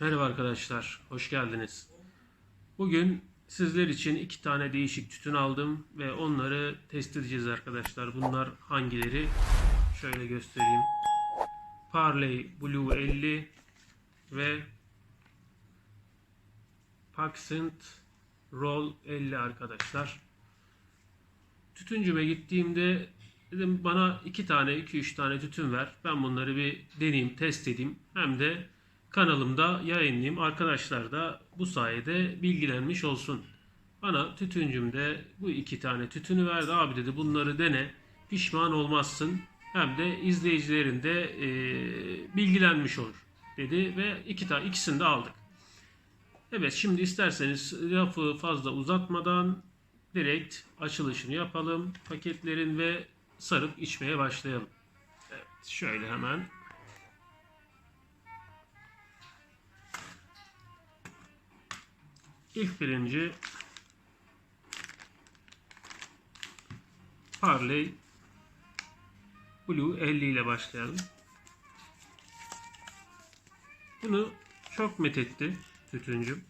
Merhaba arkadaşlar, hoş geldiniz. Bugün sizler için iki tane değişik tütün aldım ve onları test edeceğiz arkadaşlar. Bunlar hangileri? Şöyle göstereyim. Parley Blue 50 ve Paxent Roll 50 arkadaşlar. Tütüncüme gittiğimde dedim bana iki tane, iki üç tane tütün ver. Ben bunları bir deneyeyim, test edeyim. Hem de kanalımda yayınlayayım. Arkadaşlar da bu sayede bilgilenmiş olsun. Bana tütüncümde bu iki tane tütünü verdi. Abi dedi bunları dene. Pişman olmazsın. Hem de izleyicilerin de e, bilgilenmiş olur dedi ve iki tane ikisini de aldık. Evet şimdi isterseniz lafı fazla uzatmadan direkt açılışını yapalım. Paketlerin ve sarıp içmeye başlayalım. Evet şöyle hemen İlk birinci Parley Blue 50 ile başlayalım. Bunu çok methetti tütüncüm.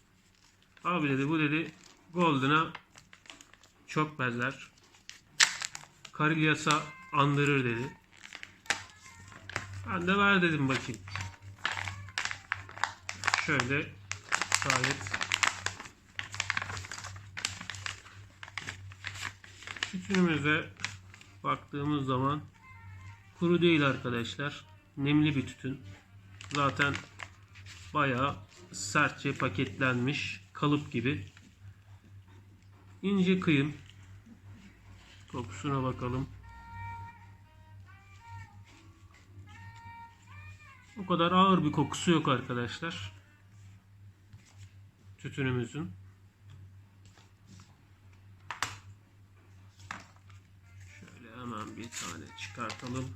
Abi dedi bu dedi Golden'a çok benzer. Karilyas'a andırır dedi. Ben de ver dedim bakayım. Şöyle gayet Tütünümüze baktığımız zaman kuru değil arkadaşlar. Nemli bir tütün. Zaten bayağı sertçe paketlenmiş. Kalıp gibi. İnce kıyım. Kokusuna bakalım. O kadar ağır bir kokusu yok arkadaşlar. Tütünümüzün. Hemen bir tane çıkartalım.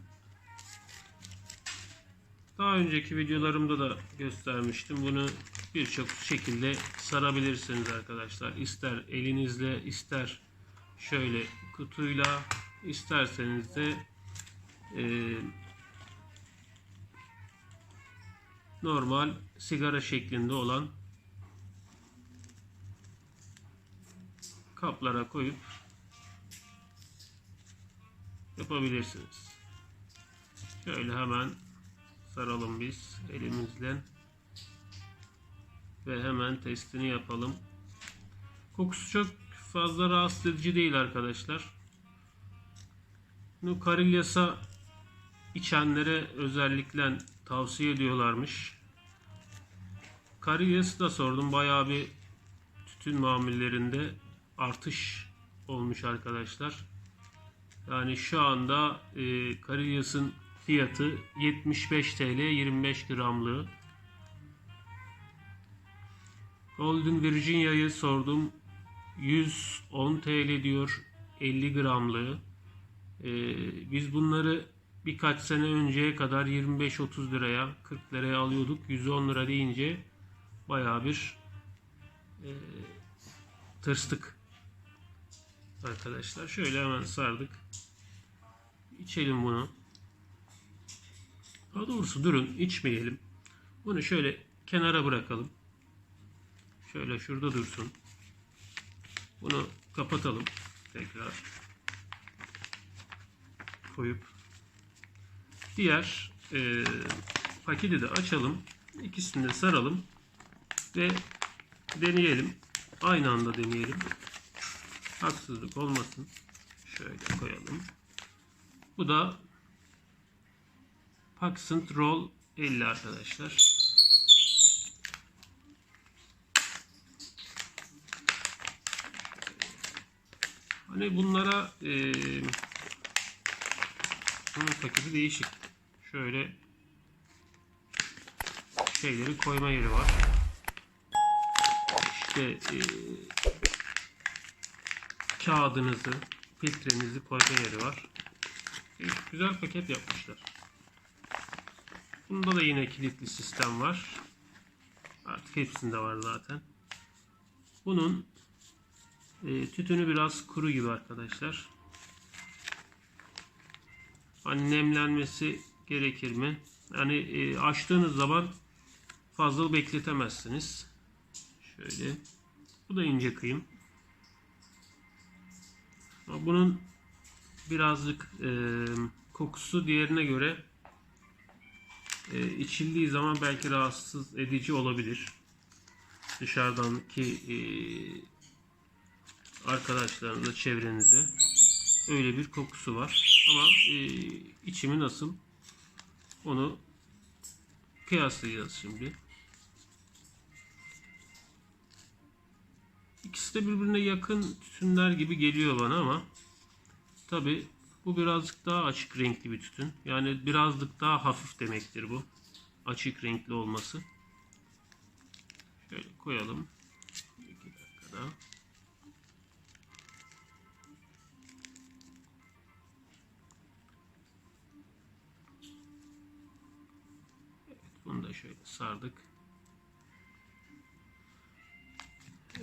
Daha önceki videolarımda da göstermiştim. Bunu birçok şekilde sarabilirsiniz arkadaşlar. İster elinizle, ister şöyle kutuyla, isterseniz de e, normal sigara şeklinde olan kaplara koyup yapabilirsiniz. Şöyle hemen saralım biz elimizle ve hemen testini yapalım. Kokusu çok fazla rahatsız edici değil arkadaşlar. Bu karilyasa içenlere özellikle tavsiye ediyorlarmış. Karilyası da sordum. Bayağı bir tütün mamullerinde artış olmuş arkadaşlar. Yani şu anda e, Karilyas'ın fiyatı 75 TL 25 gramlığı. Golden Virginia'yı sordum. 110 TL diyor 50 gramlığı. E, biz bunları birkaç sene önceye kadar 25-30 liraya 40 liraya alıyorduk. 110 lira deyince bayağı bir e, tırstık arkadaşlar. Şöyle hemen sardık. İçelim bunu. Daha doğrusu durun içmeyelim. Bunu şöyle kenara bırakalım. Şöyle şurada dursun. Bunu kapatalım. Tekrar koyup diğer e, paketi de açalım. İkisini de saralım ve deneyelim. Aynı anda deneyelim. Haksızlık olmasın. Şöyle koyalım. Bu da Paxent Roll 50 arkadaşlar. Hani bunlara e, bunun paketi değişik. Şöyle şeyleri koyma yeri var. İşte e, kağıdınızı, filtrenizi koyma yeri var. Güzel paket yapmışlar. Bunda da yine kilitli sistem var. Artık hepsinde var zaten. Bunun e, tütünü biraz kuru gibi arkadaşlar. Hani nemlenmesi gerekir mi? Yani e, açtığınız zaman fazla bekletemezsiniz. Şöyle. Bu da ince kıyım. Bunun birazcık e, kokusu diğerine göre e, içildiği zaman belki rahatsız edici olabilir. Dışarıdanki e, arkadaşlarınıza, çevrenize öyle bir kokusu var. Ama e, içimi nasıl onu kıyaslayacağız şimdi. İkisi de birbirine yakın tütünler gibi geliyor bana ama tabi bu birazcık daha açık renkli bir tütün. Yani birazcık daha hafif demektir bu. Açık renkli olması. Şöyle koyalım. İki dakika daha. Evet, bunu da şöyle sardık.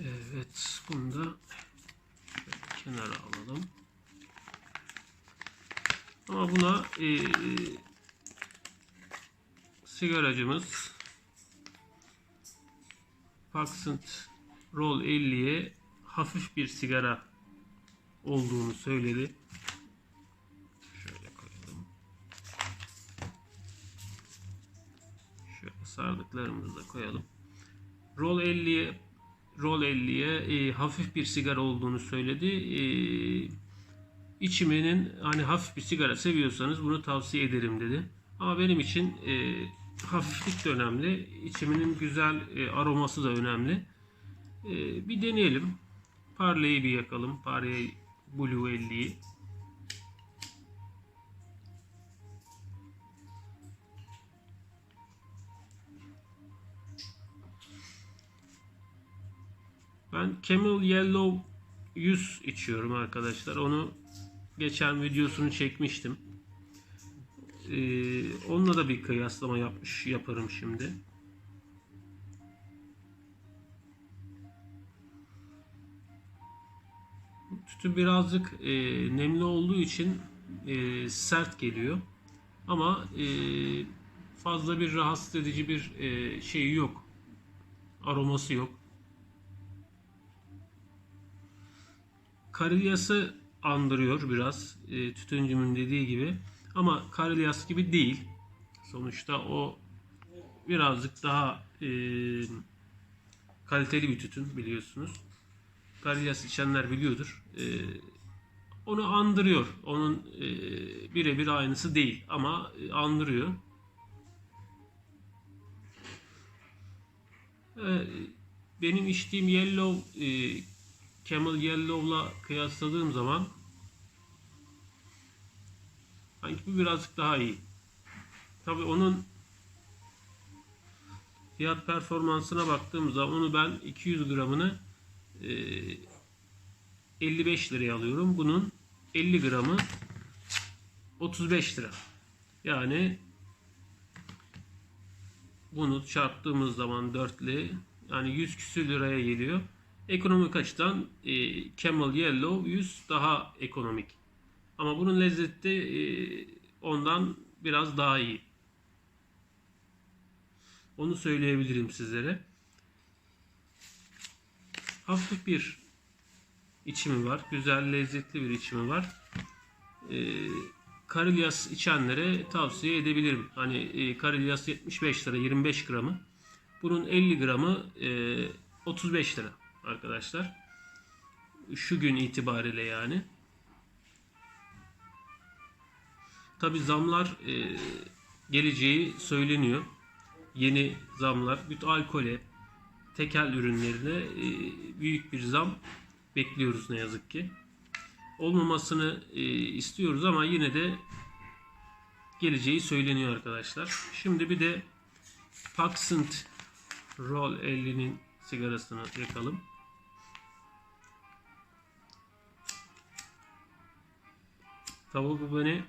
Evet, bunu da kenara alalım. Ama buna e, sigaracımız Paxent Roll 50'ye hafif bir sigara olduğunu söyledi. Şöyle koyalım. Şöyle sardıklarımızı da koyalım. Roll 50'ye Roll 50'ye e, hafif bir sigara olduğunu söyledi. E, içiminin hani hafif bir sigara seviyorsanız bunu tavsiye ederim dedi. Ama benim için e, hafiflik de önemli. İçiminin güzel e, aroması da önemli. E, bir deneyelim. Parley'i bir yakalım. Parley Blue 50'yi. Ben Camel Yellow 100 içiyorum arkadaşlar. Onu geçen videosunu çekmiştim. Ee, onunla da bir kıyaslama yapmış yaparım şimdi. Tütü birazcık e, nemli olduğu için e, sert geliyor. Ama e, fazla bir rahatsız edici bir e, şeyi yok. Aroması yok. Karilyası andırıyor biraz e, tütüncümün dediği gibi ama Karilyas gibi değil. Sonuçta o birazcık daha e, kaliteli bir tütün biliyorsunuz. Karilyas içenler biliyordur. E, onu andırıyor. Onun e, birebir aynısı değil ama e, andırıyor. E, benim içtiğim Yellow e, Camel Yellow'la kıyasladığım zaman sanki bu birazcık daha iyi. Tabi onun fiyat performansına baktığım zaman onu ben 200 gramını e, 55 liraya alıyorum. Bunun 50 gramı 35 lira. Yani bunu çarptığımız zaman 4 ile yani 100 küsür liraya geliyor. Ekonomik açıdan e, Camel Yellow 100 daha ekonomik. Ama bunun lezzeti e, ondan biraz daha iyi. Onu söyleyebilirim sizlere. Hafif bir içimi var. Güzel, lezzetli bir içimi var. E, Karilyas içenlere tavsiye edebilirim. Hani e, Karilyas 75 lira 25 gramı. Bunun 50 gramı e, 35 lira arkadaşlar. Şu gün itibariyle yani. Tabi zamlar e, geleceği söyleniyor. Yeni zamlar, bütün alkole, tekel ürünlerine e, büyük bir zam bekliyoruz ne yazık ki. Olmamasını e, istiyoruz ama yine de geleceği söyleniyor arkadaşlar. Şimdi bir de Paxent Roll 50'nin sigarasını yakalım. Tabi bu beni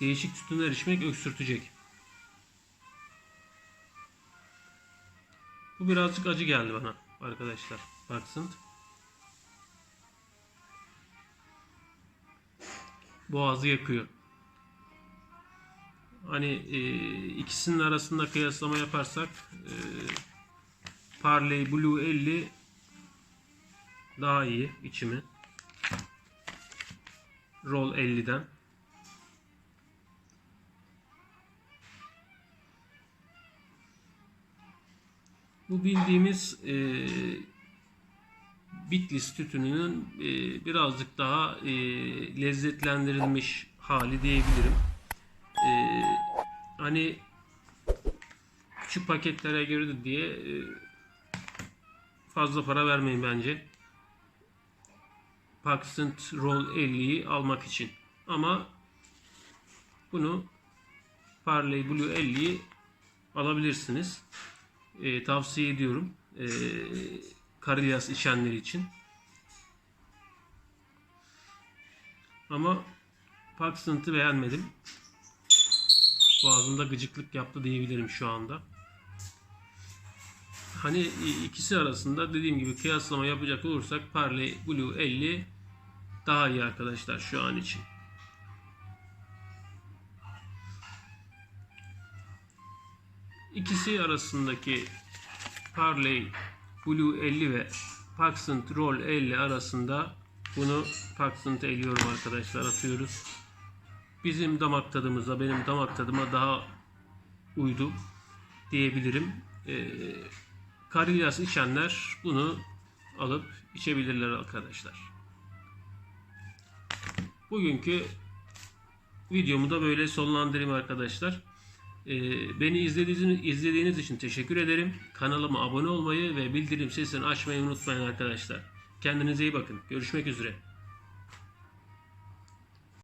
değişik tütünler içmek öksürtecek. Bu birazcık acı geldi bana arkadaşlar. Baksın. Boğazı yakıyor. hani e, ikisinin arasında kıyaslama yaparsak e, Parley Blue 50 daha iyi içimi. Roll 50'den. Bu bildiğimiz e, Bitlis tütününün e, birazcık daha e, lezzetlendirilmiş hali diyebilirim. E, hani küçük paketlere girdi diye e, fazla para vermeyin bence. Paxent Roll 50'yi almak için. Ama bunu Parley Blue 50'yi alabilirsiniz. E, tavsiye ediyorum. E, Karilyas içenler için. Ama Paxent'ı beğenmedim. Boğazımda gıcıklık yaptı diyebilirim şu anda. Hani ikisi arasında dediğim gibi kıyaslama yapacak olursak Parley Blue 50 daha iyi arkadaşlar şu an için. İkisi arasındaki Parley Blue 50 ve Paxent Roll 50 arasında bunu Paxent eliyorum arkadaşlar atıyoruz. Bizim damak tadımıza, benim damak tadıma daha uydu diyebilirim. Ee, Karilyas içenler bunu alıp içebilirler arkadaşlar. Bugünkü videomu da böyle sonlandırayım arkadaşlar. Ee, beni izlediğiniz, izlediğiniz için teşekkür ederim. Kanalıma abone olmayı ve bildirim sesini açmayı unutmayın arkadaşlar. Kendinize iyi bakın. Görüşmek üzere.